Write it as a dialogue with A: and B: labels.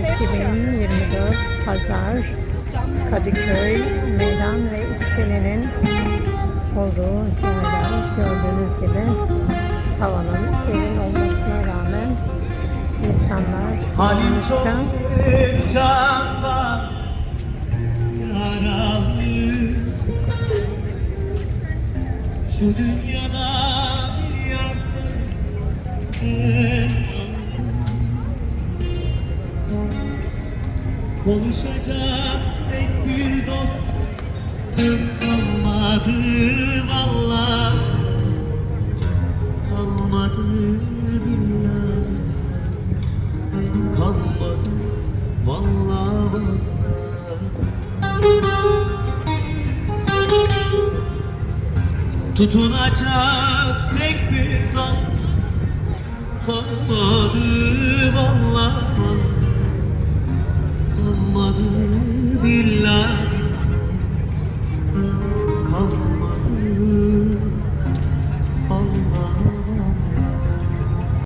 A: 2024 Pazar Kadıköy Meydan ve İskelenin olduğu yerler gördüğünüz gibi havanın serin olmasına rağmen insanlar
B: yaralı. Şu dünyada bir yarsın Konuşacak tek bir dost Kalmadı valla Kalmadı billah. Kalmadı vallahi. Tutunacak tek bir dal kalmadı kalmadı billahi